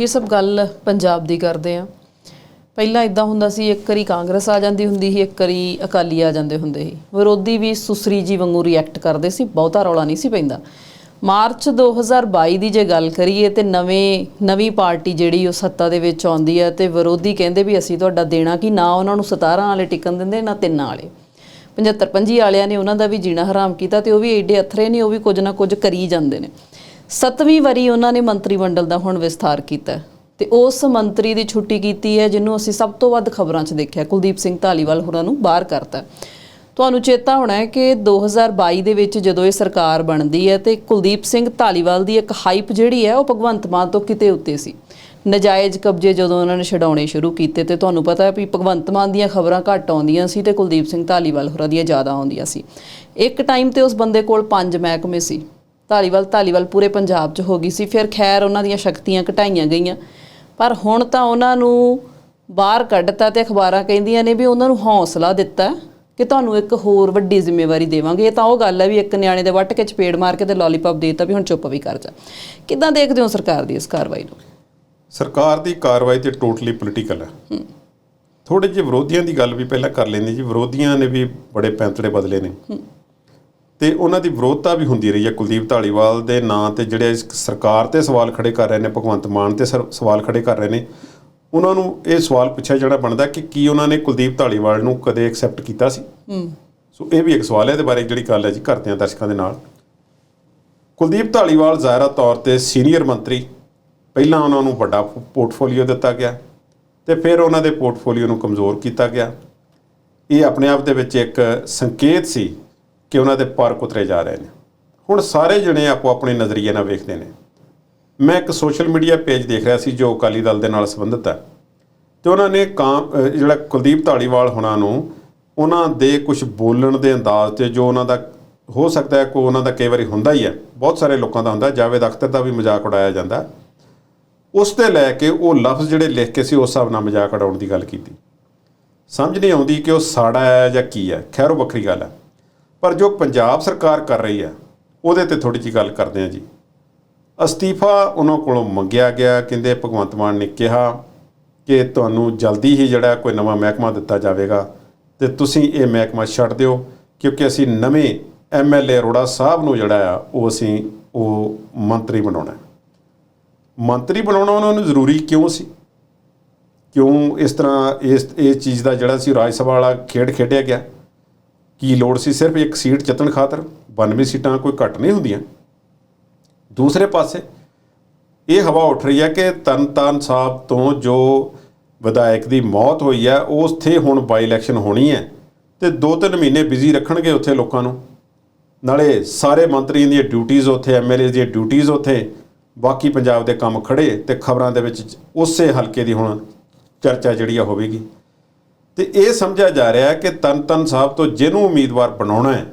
ਇਹ ਸਭ ਗੱਲ ਪੰਜਾਬ ਦੀ ਕਰਦੇ ਆ। ਪਹਿਲਾਂ ਇਦਾਂ ਹੁੰਦਾ ਸੀ, ਇੱਕ ਵਾਰੀ ਕਾਂਗਰਸ ਆ ਜਾਂਦੀ ਹੁੰਦੀ ਸੀ, ਇੱਕ ਵਾਰੀ ਅਕਾਲੀ ਆ ਜਾਂਦੇ ਹੁੰਦੇ ਸੀ। ਵਿਰੋਧੀ ਵੀ ਸੁਸਰੀ ਜੀ ਵਾਂਗੂ ਰਿਐਕਟ ਕਰਦੇ ਸੀ, ਬਹੁਤਾ ਰੌਲਾ ਨਹੀਂ ਸੀ ਪੈਂਦਾ। ਮਾਰਚ 2022 ਦੀ ਜੇ ਗੱਲ ਕਰੀਏ ਤੇ ਨਵੇਂ, ਨਵੀਂ ਪਾਰਟੀ ਜਿਹੜੀ ਉਹ ਸੱਤਾ ਦੇ ਵਿੱਚ ਆਉਂਦੀ ਹੈ ਤੇ ਵਿਰੋਧੀ ਕਹਿੰਦੇ ਵੀ ਅਸੀਂ ਤੁਹਾਡਾ ਦੇਣਾ ਕਿ, ਨਾ ਉਹਨਾਂ ਨੂੰ 17 ਵਾਲੇ ਟਿਕਣ ਦਿੰਦੇ, ਨਾ ਤਿੰਨਾਂ ਵਾਲੇ। 75 ਪੰਜੀ ਵਾਲਿਆਂ ਨੇ ਉਹਨਾਂ ਦਾ ਵੀ ਜੀਣਾ ਹਰਾਮ ਕੀਤਾ ਤੇ ਉਹ ਵੀ ਐਡੇ ਅਥਰੇ ਨੇ, ਉਹ ਵੀ ਕੁਝ ਨਾ ਕੁਝ ਕਰੀ ਜਾਂਦੇ ਨੇ। ਸੱਤਵੀਂ ਵਾਰੀ ਉਹਨਾਂ ਨੇ ਮੰਤਰੀ ਮੰਡਲ ਦਾ ਹੁਣ ਵਿਸਥਾਰ ਕੀਤਾ ਤੇ ਉਸ ਮੰਤਰੀ ਦੀ ਛੁੱਟੀ ਕੀਤੀ ਹੈ, ਜਿਹਨੂੰ ਅਸੀਂ ਸਭ ਤੋਂ ਵੱਧ ਖਬਰਾਂ 'ਚ ਦੇਖਿਆ ਕੁਲਦੀਪ ਸਿੰਘ ਧਾਲੀਵਾਲ ਹੋਰਾਂ ਨੂੰ ਬਾਹਰ ਕਰਤਾ ਤੁਹਾਨੂੰ ਚੇਤਾ ਹੋਣਾ ਹੈ ਕਿ 2022 ਦੇ ਵਿੱਚ ਜਦੋਂ ਇਹ ਸਰਕਾਰ ਬਣਦੀ ਹੈ ਤੇ ਕੁਲਦੀਪ ਸਿੰਘ ਧਾਲੀਵਾਲ ਦੀ ਇੱਕ ਹਾਈਪ ਜਿਹੜੀ ਹੈ, ਉਹ ਭਗਵੰਤ ਮਾਨ ਤੋਂ ਕਿਤੇ ਉੱਤੇ ਸੀ। ਨਜਾਇਜ਼ ਕਬਜ਼ੇ ਜਦੋਂ ਉਹਨਾਂ ਨੇ ਛਡਾਉਣੇ ਸ਼ੁਰੂ ਕੀਤੇ ਤੇ ਤੁਹਾਨੂੰ ਪਤਾ ਹੈ ਵੀ ਭਗਵੰਤ ਮਾਨ ਦੀਆਂ ਖਬਰਾਂ ਘੱਟ ਆਉਂਦੀਆਂ ਸੀ ਤੇ ਕੁਲਦੀਪ ਸਿੰਘ ਧਾਲੀਵਾਲ ਹੋਰਾਂ ਦੀਆਂ ਜ਼ਿਆਦਾ ਆਉਂਦੀਆਂ ਸੀ। ਇੱਕ ਟਾਈਮ ਤੇ ਉਸ ਬੰਦੇ ਕੋਲ ਪੰਜ ਮਹਿਕਮੇ ਸੀ। ਧਾਲੀਵਾਲ ਧਾਲੀਵਾਲ ਪੂਰੇ ਪੰਜਾਬ 'ਚ ਹੋ ਗਈ ਸੀ। ਫਿਰ ਖੈਰ ਉਹਨਾਂ ਦੀਆਂ ਸ਼ਕਤੀਆਂ ਘਟਾਈਆਂ ਗਈਆਂ। ਪਰ ਹੁਣ ਤਾਂ ਉਹਨਾਂ ਨੂੰ ਬਾਹਰ ਕੱਢਤਾ ਤੇ ਅਖਬਾਰਾਂ ਕਹਿੰਦੀਆਂ ਨੇ ਵੀ ਉਹਨਾਂ ਨੂੰ ਹੌਸਲਾ ਦਿੱਤਾ ਕਿ ਤੁਹਾਨੂੰ ਇੱਕ ਹੋਰ ਵੱਡੀ ਜ਼ਿੰਮੇਵਾਰੀ ਦੇਵਾਂਗੇ। ਇਹ ਤਾਂ ਉਹ ਗੱਲ ਹੈ ਵੀ ਇੱਕ ਨਿਆਣੇ ਦੇ ਵੱਟ ਕੇ ਚਪੇੜ ਮਾਰ ਕੇ ਤੇ ਲੋਲੀਪੌਪ ਦੇਤਾ ਵੀ ਹੁਣ ਚੁੱਪ ਵੀ ਕਰ ਜਾ। ਕਿੱਦਾਂ ਦੇਖਦੇ ਹੋ ਸਰਕਾਰ ਦੀ ਇਸ ਕਾਰਵਾਈ ਨੂੰ? ਸਰਕਾਰ ਦੀ ਕਾਰਵਾਈ ਤੇ ਟੋਟਲੀ ਪੋਲੀਟੀਕਲ ਹੈ। ਥੋੜੇ ਜਿਹੇ ਵਿਰੋਧੀਆਂ ਦੀ ਗੱਲ ਵੀ ਪਹਿਲਾਂ ਕਰ ਲੈਂਦੇ ਜੀ ਵਿਰੋਧੀਆਂ ਨੇ ਵੀ ਬੜੇ ਪੈਂਤੜੇ ਬਦਲੇ ਨੇ। ਤੇ ਉਹਨਾਂ ਦੀ ਵਿਰੋਧਤਾ ਵੀ ਹੁੰਦੀ ਰਹੀ ਹੈ। ਕੁਲਦੀਪ ਢਾਲੀਵਾਲ ਦੇ ਨਾਂ ਤੇ ਜਿਹੜੇ ਸਰਕਾਰ ਤੇ ਸਵਾਲ ਖੜੇ ਕਰ ਰਹੇ ਨੇ ਭਗਵੰਤ ਮਾਨ ਤੇ ਸਵਾਲ ਖੜੇ ਕਰ ਰਹੇ ਨੇ ਉਹਨਾਂ ਨੂੰ ਇਹ ਸਵਾਲ ਪੁੱਛਿਆ ਜਿਹੜਾ ਬਣਦਾ ਕਿ ਕੀ ਉਹਨਾਂ ਨੇ ਕੁਲਦੀਪ ਢਾਲੀਵਾਲ ਨੂੰ ਕਦੇ ਐਕਸੈਪਟ ਕੀਤਾ ਸੀ? ਹੂੰ। ਸੋ ਇਹ ਵੀ ਇੱਕ ਸਵਾਲ ਹੈ ਇਹਦੇ ਬਾਰੇ ਜਿਹੜੀ ਗੱਲ ਹੈ ਜੀ ਕਰਦੇ ਹਾਂ ਦਰਸ਼ਕਾਂ ਦੇ ਨਾਲ। ਕੁਲਦੀਪ ਢਾਲੀਵਾਲ ਜ਼ਾਹਿਰਾ ਤੌਰ ਤੇ ਸੀਨੀਅਰ ਮੰਤਰੀ ਪਹਿਲਾਂ ਉਹਨਾਂ ਨੂੰ ਵੱਡਾ ਪੋਰਟਫੋਲੀਓ ਦਿੱਤਾ ਗਿਆ ਤੇ ਫਿਰ ਉਹਨਾਂ ਦੇ ਪੋਰਟਫੋਲੀਓ ਨੂੰ ਕਮਜ਼ੋਰ ਕੀਤਾ ਗਿਆ। ਇਹ ਆਪਣੇ ਆਪ ਦੇ ਵਿੱਚ ਇੱਕ ਸੰਕੇਤ ਸੀ ਕਿ ਉਹਨਾਂ ਦੇ ਪਰ ਕੁਤਰੇ ਜਾ ਰਹੇ ਨੇ। ਹੁਣ ਸਾਰੇ ਜਣੇ ਆਪੋ ਆਪਣੇ ਨਜ਼ਰੀਏ ਨਾਲ ਵੇਖਦੇ ਨੇ। ਮੈਂ ਇੱਕ ਸੋਸ਼ਲ ਮੀਡੀਆ ਪੇਜ ਦੇਖ ਰਿਹਾ ਸੀ ਜੋ ਅਕਾਲੀ ਦਲ ਦੇ ਨਾਲ ਸੰਬੰਧਿਤ ਹੈ। ਤੇ ਉਹਨਾਂ ਨੇ ਕਾਂ ਜਿਹੜਾ ਕੁਲਦੀਪ ਢਾਲੀਵਾਲ ਹੋਣਾ ਨੂੰ ਉਹਨਾਂ ਦੇ ਕੁਝ ਬੋਲਣ ਦੇ ਅੰਦਾਜ਼ ਤੇ ਜੋ ਉਹਨਾਂ ਦਾ ਹੋ ਸਕਦਾ ਹੈ, ਕੋ ਉਹਨਾਂ ਦਾ ਕਈ ਵਾਰੀ ਹੁੰਦਾ ਹੀ ਹੈ। ਬਹੁਤ ਸਾਰੇ ਲੋਕਾਂ ਦਾ ਹੁੰਦਾ, ਜਾਵੇਦ ਅਖਤਰ ਦਾ ਵੀ ਮਜ਼ਾਕ ਉਡਾਇਆ ਜਾਂਦਾ। ਉਸ ਤੇ ਲੈ ਕੇ ਉਹ ਲਫ਼ਜ਼ ਜਿਹੜੇ ਲਿਖ ਕੇ ਸੀ, ਉਸ ਹਿਸਾਬ ਨਾਲ ਮਜ਼ਾਕ ਉਡਾਉਣ ਦੀ ਗੱਲ ਕੀਤੀ। ਸਮਝ ਨਹੀਂ ਆਉਂਦੀ ਕਿ ਉਹ ਸਾੜਾ ਹੈ ਜਾਂ ਕੀ ਹੈ। ਖੈਰ, ਉਹ ਵੱਖਰੀ ਗੱਲ ਹੈ। ਪਰ ਜੋ ਪੰਜਾਬ ਸਰਕਾਰ ਕਰ ਰਹੀ ਹੈ, ਉਹਦੇ ਤੇ ਥੋੜੀ ਜਿਹੀ ਗੱਲ ਕਰਦੇ ਹਾਂ ਜੀ। ਅਸਤੀਫਾ ਉਹਨਾਂ ਕੋਲੋਂ ਮੰਗਿਆ ਗਿਆ, ਕਹਿੰਦੇ ਭਗਵੰਤ ਮਾਨ ਨੇ ਕਿਹਾ ਕਿ ਤੁਹਾਨੂੰ ਜਲਦੀ ਹੀ ਜਿਹੜਾ ਕੋਈ ਨਵਾਂ ਮਹਿਕਮਾ ਦਿੱਤਾ ਜਾਵੇਗਾ ਤੇ ਤੁਸੀਂ ਇਹ ਮਹਿਕਮਾ ਛੱਡ ਦਿਓ, ਕਿਉਂਕਿ ਅਸੀਂ ਨਵੇਂ ਐਮਐਲਏ ਅਰੋੜਾ ਸਾਹਿਬ ਨੂੰ ਜਿਹੜਾ ਆ, ਉਹ ਅਸੀਂ, ਉਹ ਮੰਤਰੀ ਬਣਾਉਣਾ ਮੰਤਰੀ ਬਣਾਉਣਾ ਉਹਨਾਂ ਨੂੰ ਜ਼ਰੂਰੀ ਕਿਉਂ ਸੀ? ਕਿਉਂ ਇਸ ਤਰ੍ਹਾਂ ਇਸ ਇਸ ਚੀਜ਼ ਦਾ ਜਿਹੜਾ ਸੀ ਰਾਜ ਸਭਾ ਵਾਲਾ ਖੇਡ ਖੇਡਿਆ ਗਿਆ? ਕੀ ਲੋੜ ਸੀ ਸਿਰਫ ਇੱਕ ਸੀਟ ਜਿੱਤਣ ਖਾਤਰ? 92 ਸੀਟਾਂ ਕੋਈ ਘੱਟ ਨਹੀਂ ਹੁੰਦੀਆਂ। ਦੂਸਰੇ ਪਾਸੇ ਇਹ ਹਵਾ ਉੱਠ ਰਹੀ ਹੈ ਕਿ ਤਰਨਤਾਰਨ ਸਾਹਿਬ ਤੋਂ ਜੋ ਵਿਧਾਇਕ ਦੀ ਮੌਤ ਹੋਈ ਹੈ ਉੱਥੇ ਹੁਣ ਬਾਈ ਇਲੈਕਸ਼ਨ ਹੋਣੀ ਹੈ ਤੇ 2-3 ਮਹੀਨੇ ਬਿਜ਼ੀ ਰੱਖਣਗੇ ਉੱਥੇ ਲੋਕਾਂ ਨੂੰ। ਨਾਲੇ ਸਾਰੇ ਮੰਤਰੀਆਂ ਦੀਆਂ ਡਿਊਟੀਆਂ ਉੱਥੇ ਐਮਐਲਏ ਦੀਆਂ ਡਿਊਟੀਆਂ ਉੱਥੇ, ਬਾਕੀ ਪੰਜਾਬ ਦੇ ਕੰਮ ਖੜੇ ਤੇ ਖਬਰਾਂ ਦੇ ਵਿੱਚ ਉਸੇ ਹਲਕੇ ਦੀ ਹੁਣ ਚਰਚਾ ਜਿਹੜੀ ਆ ਹੋਵੇਗੀ। ਤੇ ਇਹ ਸਮਝਿਆ ਜਾ ਰਿਹਾ ਹੈ ਕਿ ਤਨਤਨ ਸਾਹਿਬ ਤੋਂ ਜਿਹਨੂੰ ਉਮੀਦਵਾਰ ਬਣਾਉਣਾ ਹੈ,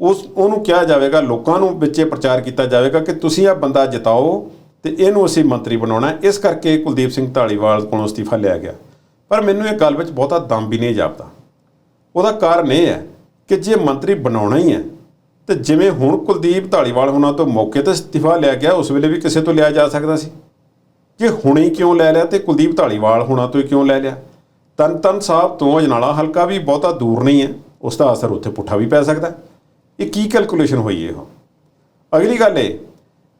ਉਸ ਉਹਨੂੰ ਕਿਹਾ ਜਾਵੇਗਾ, ਲੋਕਾਂ ਨੂੰ ਵਿੱਚੇ ਪ੍ਰਚਾਰ ਕੀਤਾ ਜਾਵੇਗਾ ਕਿ ਤੁਸੀਂ ਇਹ ਬੰਦਾ ਜਿਤਾਓ ਤੇ ਇਹਨੂੰ ਅਸੀਂ ਮੰਤਰੀ ਬਣਾਉਣਾ ਇਸ ਕਰਕੇ ਕੁਲਦੀਪ ਸਿੰਘ ਢਾਲੀਵਾਲ ਕੋਲੋਂ ਅਸਤੀਫਾ ਲਿਆ ਗਿਆ। ਪਰ ਮੈਨੂੰ ਇਹ ਗੱਲ ਵਿੱਚ ਬਹੁਤਾ ਦਮ ਵੀ ਨਹੀਂ ਜਾਪਦਾ। ਉਹਦਾ ਕਾਰਨ ਇਹ ਹੈ ਕਿ ਜੇ ਮੰਤਰੀ ਬਣਾਉਣਾ ਹੀ ਹੈ, ਤੇ ਜਿਵੇਂ ਹੁਣ ਕੁਲਦੀਪ ਢਾਲੀਵਾਲ ਹੁਣਾਂ ਤੋਂ ਮੌਕੇ ਤੇ ਅਸਤੀਫਾ ਲਿਆ ਗਿਆ, ਉਸ ਵੇਲੇ ਵੀ ਕਿਸੇ ਤੋਂ ਲਿਆ ਜਾ ਸਕਦਾ ਸੀ। ਜੇ ਹੁਣੇ ਕਿਉਂ ਲੈ ਲਿਆ ਤੇ ਕੁਲਦੀਪ ਢਾਲੀਵਾਲ ਹੁਣਾਂ ਤੋਂ ਹੀ ਕਿਉਂ ਲੈ ਲਿਆ? ਤਨ ਤਨ ਸਾਹਿਬ ਤੋਂ ਅਜਨਾਲਾ ਹਲਕਾ ਵੀ ਬਹੁਤਾ ਦੂਰ ਨਹੀਂ ਹੈ। ਉਸ ਦਾ ਅਸਰ ਉੱਥੇ ਪੁੱਠਾ ਵੀ ਪੈ ਸਕਦਾ ਇਹ ਕੀ ਕੈਲਕੂਲੇਸ਼ਨ ਹੋਈ ਇਹ? ਅਗਲੀ ਗੱਲ ਇਹ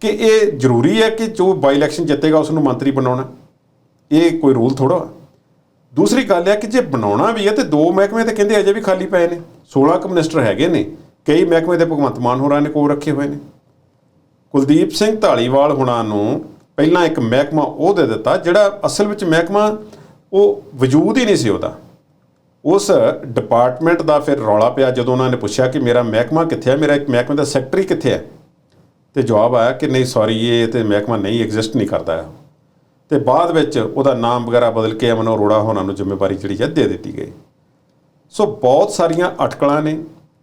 ਕਿ ਇਹ ਜ਼ਰੂਰੀ ਹੈ ਕਿ ਜੋ ਬਾਈ ਇਲੈਕਸ਼ਨ ਜਿੱਤੇਗਾ ਉਸ ਨੂੰ ਮੰਤਰੀ ਬਣਾਉਣਾ ਇਹ ਕੋਈ ਰੂਲ ਥੋੜਾ ਦੂਸਰੀ ਗੱਲ ਹੈ ਕਿ ਜੇ ਬਣਾਉਣਾ ਵੀ ਹੈ ਤੇ ਦੋ ਮਹਿਕਮੇ ਤੇ ਕਹਿੰਦੇ ਅਜੇ ਵੀ ਖਾਲੀ ਪਏ ਨੇ। 16 ਕੁ ਮਿਨਿਸਟਰ ਹੈਗੇ ਨੇ। ਕਈ ਮਹਿਕਮੇ ਦੇ ਭਗਵੰਤ ਮਾਨ ਹੋਰਾਂ ਨੇ ਕੋਲ ਰੱਖੇ ਹੋਏ ਨੇ। ਕੁਲਦੀਪ ਸਿੰਘ ਢਾਲੀਵਾਲ ਹੁਣਾਂ ਨੂੰ ਪਹਿਲਾਂ ਇੱਕ ਮਹਿਕਮਾ ਉਹ ਦੇ ਦਿੱਤਾ, ਜਿਹੜਾ ਅਸਲ ਵਿੱਚ ਮਹਿਕਮਾ ਉਹ ਵਜੂਦ ਹੀ ਨਹੀਂ ਸੀ ਉਹਦਾ। ਉਸ ਡਿਪਾਰਟਮੈਂਟ ਦਾ ਫਿਰ ਰੌਲਾ ਪਿਆ ਜਦੋਂ ਉਹਨਾਂ ਨੇ ਪੁੱਛਿਆ ਕਿ ਮੇਰਾ ਮਹਿਕਮਾ ਕਿੱਥੇ ਹੈ ਮੇਰਾ ਇੱਕ ਮਹਿਕਮੇ ਦਾ ਸੈਕਟਰੀ ਕਿੱਥੇ ਹੈ ਤੇ ਜਵਾਬ ਆਇਆ ਕਿ ਨਹੀਂ ਸੌਰੀ ਇਹ ਤੇ ਮਹਿਕਮਾ ਨਹੀਂ ਐਗਜ਼ਿਸਟ ਨਹੀਂ ਕਰਦਾ। ਹੈ ਤੇ ਬਾਅਦ ਵਿੱਚ ਉਹਦਾ ਨਾਮ ਵਗੈਰਾ ਬਦਲ ਕੇ ਅਮਨ ਅਰੋੜਾ ਹੋਣਾ ਨੂੰ ਜ਼ਿੰਮੇਵਾਰੀ ਜਿਹੜੀ ਹੈ ਦੇ ਦਿੱਤੀ ਗਈ। ਸੋ ਬਹੁਤ ਸਾਰੀਆਂ ਅਟਕਲਾਂ ਨੇ,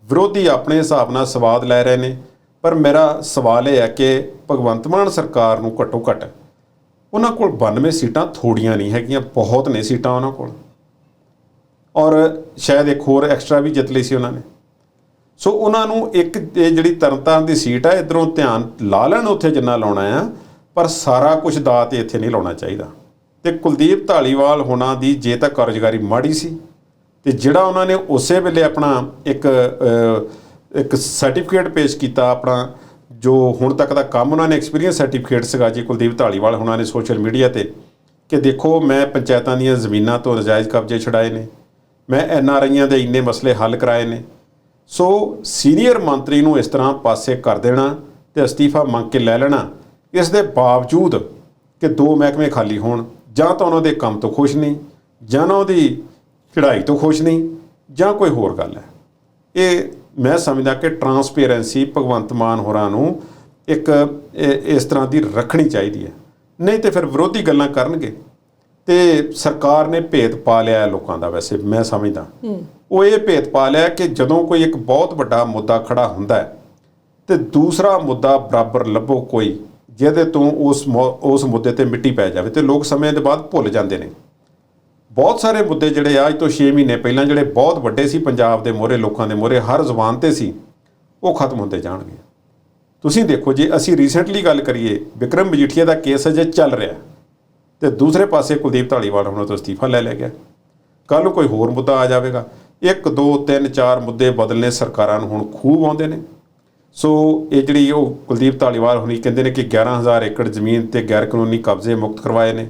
ਵਿਰੋਧੀ ਆਪਣੇ ਹਿਸਾਬ ਨਾਲ ਸਵਾਦ ਲੈ ਰਹੇ ਨੇ, ਪਰ ਮੇਰਾ ਸਵਾਲ ਇਹ ਹੈ ਕਿ ਭਗਵੰਤ ਮਾਨ ਸਰਕਾਰ ਨੂੰ ਘੱਟੋ ਘੱਟ ਉਹਨਾਂ ਕੋਲ 92 ਸੀਟਾਂ ਥੋੜੀਆਂ ਨਹੀਂ ਹੈਗੀਆਂ, ਬਹੁਤ ਨੇ ਸੀਟਾਂ ਉਹਨਾਂ ਕੋਲ। ਔਰ ਸ਼ਾਇਦ ਇੱਕ ਹੋਰ ਐਕਸਟਰਾ ਵੀ ਜਿੱਤ ਲਈ ਸੀ ਉਹਨਾਂ ਨੇ। ਸੋ ਉਹਨਾਂ ਨੂੰ ਇੱਕ, ਇਹ ਜਿਹੜੀ ਤਰਨਤਾਰਨ ਦੀ ਸੀਟ ਆ, ਇਧਰੋਂ ਧਿਆਨ ਲਾ ਲੈਣ ਉੱਥੇ ਜਿੰਨਾ ਲਾਉਣਾ ਆ, ਪਰ ਸਾਰਾ ਕੁਝ ਦਾ ਤੇ ਇੱਥੇ ਨਹੀਂ ਲਾਉਣਾ ਚਾਹੀਦਾ। ਤੇ ਕੁਲਦੀਪ ਢਾਲੀਵਾਲ ਹੋਣਾ ਦੀ ਜੇ ਤਾਂ ਕਾਰਜਕਾਰੀ ਮਾੜੀ ਸੀ, ਤੇ ਜਿਹੜਾ ਉਹਨਾਂ ਨੇ ਉਸੇ ਵੇਲੇ ਆਪਣਾ ਇੱਕ ਇੱਕ ਸਰਟੀਫਿਕੇਟ ਪੇਸ਼ ਕੀਤਾ ਆਪਣਾ ਜੋ ਹੁਣ ਤੱਕ ਦਾ ਕੰਮ ਉਹਨਾਂ ਨੇ ਐਕਸਪੀਰੀਅੰਸ ਸਰਟੀਫਿਕੇਟ ਸੀਗਾ ਜੀ, ਕੁਲਦੀਪ ਢਾਲੀਵਾਲ ਹੋਣਾ ਨੇ ਸੋਸ਼ਲ ਮੀਡੀਆ ਤੇ, ਕਿ ਦੇਖੋ ਮੈਂ ਪੰਚਾਇਤਾਂ ਦੀਆਂ ਜ਼ਮੀਨਾਂ ਤੋਂ ਨਜਾਇਜ਼ ਕਬਜ਼ੇ ਛਡਾਏ ਨੇ, ਮੈਂ ਐਨ ਆਰ ਆਈਆਂ ਦੇ ਇੰਨੇ ਮਸਲੇ ਹੱਲ ਕਰਾਏ ਨੇ। ਸੋ ਸੀਨੀਅਰ ਮੰਤਰੀ ਨੂੰ ਇਸ ਤਰ੍ਹਾਂ ਪਾਸੇ ਕਰ ਦੇਣਾ ਤੇ ਅਸਤੀਫਾ ਮੰਗ ਕੇ ਲੈ ਲੈਣਾ, ਇਸ ਦੇ ਬਾਵਜੂਦ ਕਿ ਦੋ ਮਹਿਕਮੇ ਖਾਲੀ ਹੋਣ, ਜਾਂ ਤਾਂ ਉਹਨਾਂ ਦੇ ਕੰਮ ਤੋਂ ਖੁਸ਼ ਨਹੀਂ, ਜਾਂ ਨਾ ਉਹਦੀ ਚੜ੍ਹਾਈ ਤੋਂ ਖੁਸ਼ ਨਹੀਂ, ਜਾਂ ਕੋਈ ਹੋਰ ਗੱਲ ਹੈ। ਇਹ ਮੈਂ ਸਮਝਦਾ ਕਿ ਟਰਾਂਸਪੇਰੈਂਸੀ ਭਗਵੰਤ ਮਾਨ ਹੋਰਾਂ ਨੂੰ ਇੱਕ ਇਸ ਤਰ੍ਹਾਂ ਦੀ ਰੱਖਣੀ ਚਾਹੀਦੀ ਹੈ। ਨਹੀਂ ਤੇ ਫਿਰ ਵਿਰੋਧੀ ਗੱਲਾਂ ਕਰਨਗੇ। ਤੇ ਸਰਕਾਰ ਨੇ ਭੇਦ ਪਾ ਲਿਆ ਲੋਕਾਂ ਦਾ ਵੈਸੇ ਮੈਂ ਸਮਝਦਾ। ਉਹ ਇਹ ਭੇਦ ਪਾ ਲਿਆ ਕਿ ਜਦੋਂ ਕੋਈ ਇੱਕ ਬਹੁਤ ਵੱਡਾ ਮੁੱਦਾ ਖੜਾ ਹੁੰਦਾ ਹੈ ਤੇ ਦੂਸਰਾ ਮੁੱਦਾ ਬਰਾਬਰ ਲੱਭੋ ਕੋਈ ਜਿਹਦੇ ਤੋਂ ਉਸ ਉਸ ਮੁੱਦੇ ਤੇ ਮਿੱਟੀ ਪੈ ਜਾਵੇ ਤੇ ਲੋਕ ਸਮੇਂ ਦੇ ਬਾਅਦ ਭੁੱਲ ਜਾਂਦੇ ਨੇ। ਬਹੁਤ ਸਾਰੇ ਮੁੱਦੇ ਜਿਹੜੇ ਆ, ਅੱਜ ਤੋਂ 6 ਮਹੀਨੇ ਪਹਿਲਾਂ ਜਿਹੜੇ ਬਹੁਤ ਵੱਡੇ ਸੀ ਪੰਜਾਬ ਦੇ ਮੋਹਰੇ, ਲੋਕਾਂ ਦੇ ਮੋਹਰੇ, ਹਰ ਜ਼ੁਬਾਨ ਤੇ ਸੀ, ਉਹ ਖਤਮ ਹੁੰਦੇ ਜਾਣਗੇ। ਤੁਸੀਂ ਦੇਖੋ, ਜੇ ਅਸੀਂ ਰੀਸੈਂਟਲੀ ਗੱਲ ਕਰੀਏ, ਵਿਕਰਮ ਮਜੀਠੀਆ ਦਾ ਕੇਸ ਅਜੇ ਚੱਲ ਰਿਹਾ ਤੇ ਦੂਸਰੇ ਪਾਸੇ ਕੁਲਦੀਪ ਢਾਲੀਵਾਲ ਹੁਣ ਤੋਂ ਅਸਤੀਫਾ ਲੈ ਲਿਆ ਗਿਆ। ਕੱਲ ਨੂੰ ਕੋਈ ਹੋਰ ਮੁੱਦਾ ਆ ਜਾਵੇਗਾ। 1 2 3 4 ਮੁੱਦੇ ਬਦਲਨੇ ਸਰਕਾਰਾਂ ਨੂੰ ਹੁਣ ਖੂਬ ਆਉਂਦੇ ਨੇ। ਸੋ ਇਹ ਜਿਹੜੀ ਉਹ ਕੁਲਦੀਪ ਢਾਲੀਵਾਲ ਹੁਣੀ ਕਹਿੰਦੇ ਨੇ ਕਿ 11000 ਏਕੜ ਜ਼ਮੀਨ ਤੇ ਗੈਰ ਕਾਨੂੰਨੀ ਕਬਜ਼ੇ ਮੁਕਤ ਕਰਵਾਏ ਨੇ।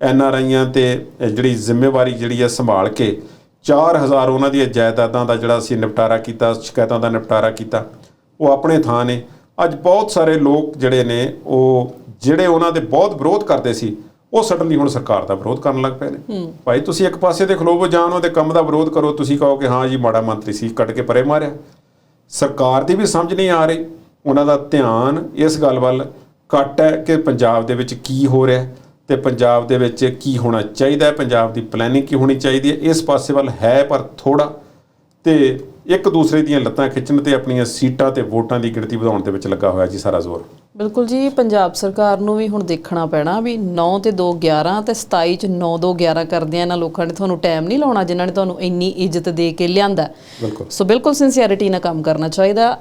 ਐਨ ਆਰ ਆਈਆਂ ਤੇ ਜਿਹੜੀ ਜ਼ਿੰਮੇਵਾਰੀ ਜਿਹੜੀ ਹੈ ਸੰਭਾਲ ਕੇ 4000 ਉਹਨਾਂ ਦੀਆਂ ਜਾਇਦਾਦਾਂ ਦਾ ਜਿਹੜਾ ਅਸੀਂ ਨਿਪਟਾਰਾ ਕੀਤਾ ਸ਼ਿਕਾਇਤਾਂ ਦਾ ਨਿਪਟਾਰਾ ਕੀਤਾ ਉਹ ਆਪਣੇ ਥਾਂ ਨੇ। ਅੱਜ ਬਹੁਤ ਸਾਰੇ ਲੋਕ ਜਿਹੜੇ ਨੇ ਉਹ ਜਿਹੜੇ ਉਹਨਾਂ ਦੇ ਬਹੁਤ ਵਿਰੋਧ ਕਰਦੇ ਸੀ ਉਹ ਸਡਨਲੀ ਹੁਣ ਸਰਕਾਰ ਦਾ ਵਿਰੋਧ ਕਰਨ ਲੱਗ ਪਏ ਨੇ। ਭਾਈ ਤੁਸੀਂ ਇੱਕ ਪਾਸੇ ਤੇ ਖਲੋਵੋ ਜਾਂ ਉਹਨਾਂ ਦੇ ਕੰਮ ਦਾ ਵਿਰੋਧ ਕਰੋ ਤੁਸੀਂ ਕਹੋ ਕਿ ਹਾਂ ਜੀ ਮਾੜਾ ਮੰਤਰੀ ਸੀ ਕੱਢ ਕੇ ਪਰੇ ਮਾਰਿਆ। ਸਰਕਾਰ ਦੀ ਵੀ ਸਮਝ ਨਹੀਂ ਆ ਰਹੀ। ਉਹਨਾਂ ਦਾ ਧਿਆਨ ਇਸ ਗੱਲ ਵੱਲ ਘੱਟ ਹੈ ਕਿ ਪੰਜਾਬ ਦੇ ਵਿੱਚ ਕੀ ਹੋ ਰਿਹਾ ਤੇ ਪੰਜਾਬ ਦੇ ਵਿੱਚ ਕੀ ਹੋਣਾ ਚਾਹੀਦਾ ਹੈ? ਪੰਜਾਬ ਦੀ ਪਲੈਨਿੰਗ ਕੀ ਹੋਣੀ ਚਾਹੀਦੀ ਹੈ? ਇਸ ਪਾਸੇ ਵੱਲ ਹੈ ਪਰ ਥੋੜਾ ਤੇ ਇੱਕ ਦੂਸਰੇ ਦੀਆਂ ਲੱਤਾਂ ਖਿੱਚਣ ਤੇ ਆਪਣੀਆਂ ਸੀਟਾਂ ਤੇ ਵੋਟਾਂ ਦੀ ਗਿਣਤੀ ਵਧਾਉਣ ਦੇ ਵਿੱਚ ਲੱਗਾ ਹੋਇਆ ਜੀ ਸਾਰਾ ਜ਼ੋਰ। ਬਿਲਕੁਲ ਜੀ ਪੰਜਾਬ ਸਰਕਾਰ ਨੂੰ ਵੀ ਹੁਣ ਦੇਖਣਾ ਪੈਣਾ ਵੀ 9 ਤੇ 2 11 ਤੇ 27 ਚ 9 2 11 ਕਰਦਿਆਂ ਇਹਨਾਂ ਲੋਕਾਂ ਨੇ ਤੁਹਾਨੂੰ ਟਾਈਮ ਨਹੀਂ ਲਾਉਣਾ ਜਿਨ੍ਹਾਂ ਨੇ ਤੁਹਾਨੂੰ ਇੰਨੀ ਇੱਜ਼ਤ ਦੇ ਕੇ ਲਿਆਂਦਾ। ਬਿਲਕੁਲ। ਸੋ ਬਿਲਕੁਲ ਸਿੰਸੀਅਰਿਟੀ ਨਾਲ ਕੰਮ ਕਰਨਾ ਚਾਹੀਦਾ।